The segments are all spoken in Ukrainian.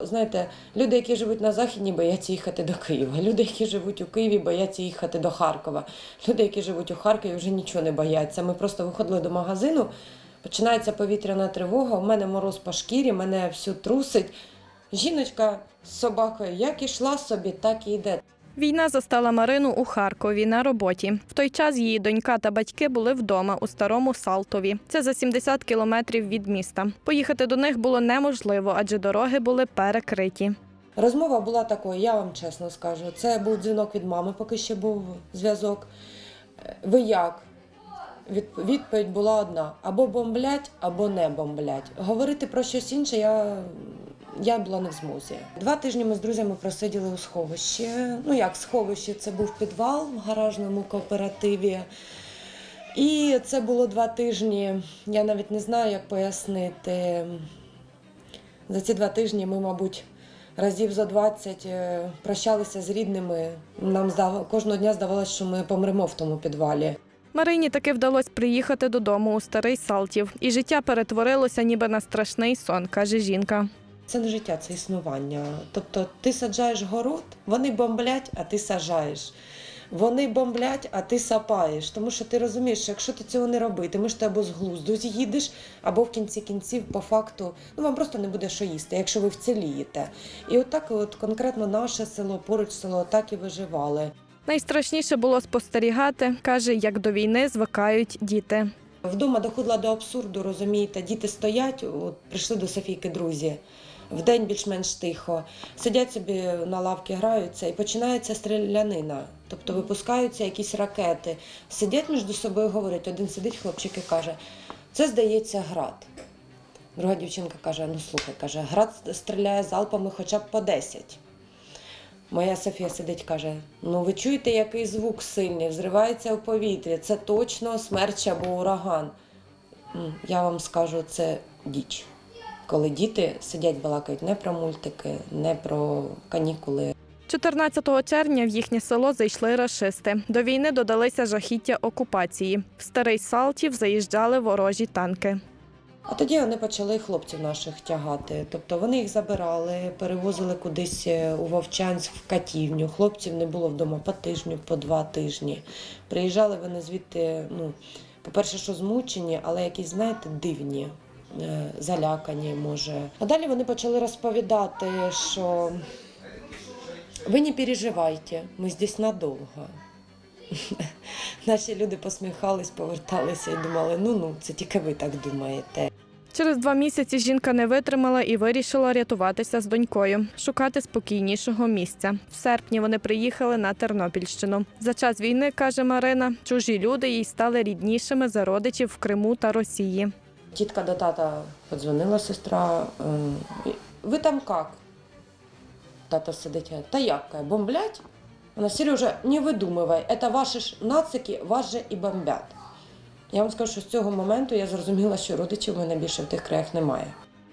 Знаєте, люди, які живуть на Західні, бояться їхати до Києва. Люди, які живуть у Києві, бояться їхати до Харкова. Люди, які живуть у Харкові, вже нічого не бояться. Ми просто виходили до магазину, починається повітряна тривога, у мене мороз по шкірі, мене всю трусить. Жіночка з собакою як ішла собі, так і йде. Війна застала Марину у Харкові на роботі. В той час її донька та батьки були вдома у старому Салтові. Це за 70 кілометрів від міста. Поїхати до них було неможливо, адже дороги були перекриті. Розмова була такою, я вам чесно скажу. Це був дзвінок від мами, поки ще був зв'язок. Е, Ви як? Відповідь була одна: або бомблять, або не бомблять. Говорити про щось інше я, я була не в змозі. Два тижні ми з друзями просиділи у сховищі. Ну як сховище, це був підвал в гаражному кооперативі. І це було два тижні. Я навіть не знаю, як пояснити. За ці два тижні ми, мабуть, разів за 20 е, прощалися з рідними. Нам здав... кожного дня здавалося, що ми помремо в тому підвалі. Марині таки вдалося приїхати додому у старий Салтів, і життя перетворилося ніби на страшний сон, каже жінка. Це не життя, це існування. Тобто ти саджаєш город, вони бомблять, а ти сажаєш. Вони бомблять, а ти сапаєш. Тому що ти розумієш, що якщо ти цього не робитимеш, ти або з глузду з'їдеш, або в кінці кінців, по факту, ну вам просто не буде що їсти, якщо ви вцілієте. І отак, от конкретно наше село, поруч село, так і виживали. Найстрашніше було спостерігати, каже, як до війни звикають діти. Вдома доходила до абсурду, розумієте, діти стоять, от прийшли до Софійки друзі. Вдень більш-менш тихо, сидять собі на лавці, граються і починається стрілянина. Тобто випускаються якісь ракети. Сидять між собою, говорять. Один сидить хлопчик і каже: це здається град. Друга дівчинка каже: ну слухай, каже, град стріляє залпами хоча б по 10. Моя Софія сидить, каже: ну ви чуєте, який звук сильний, взривається в повітрі. Це точно смерч або ураган. Я вам скажу, це діч. Коли діти сидять, балакають не про мультики, не про канікули. 14 червня в їхнє село зайшли рашисти. До війни додалися жахіття окупації. В старий Салтів заїжджали ворожі танки. А тоді вони почали хлопців наших тягати. Тобто вони їх забирали, перевозили кудись е, у Вовчанськ в катівню. Хлопців не було вдома по тижню, по два тижні. Приїжджали вони звідти, ну, по-перше, що змучені, але якісь, знаєте, дивні, залякані, може. А далі вони почали розповідати, що ви не переживайте, ми здесь надовго. Наші люди посміхались, поверталися і думали, ну ну, це тільки ви так думаєте. Через два місяці жінка не витримала і вирішила рятуватися з донькою, шукати спокійнішого місця. В серпні вони приїхали на Тернопільщину. За час війни, каже Марина, чужі люди їй стали ріднішими за родичів в Криму та Росії. Тітка до тата подзвонила сестра. е, Ви там як? Тата сидить, та як? Бомблять? Вона Сережа, не видумывай, это ваші ж нацики, вас же і бомбять. Я вам скажу, що з цього моменту я зрозуміла, що родичів у мене більше в тих краях немає.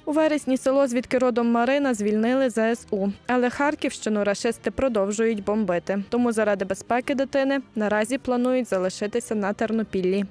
У вересні село, звідки родом Марина, звільнили ЗСУ. Але Харківщину рашисти продовжують бомбити. Тому заради безпеки дитини наразі планують залишитися на Тернопіллі.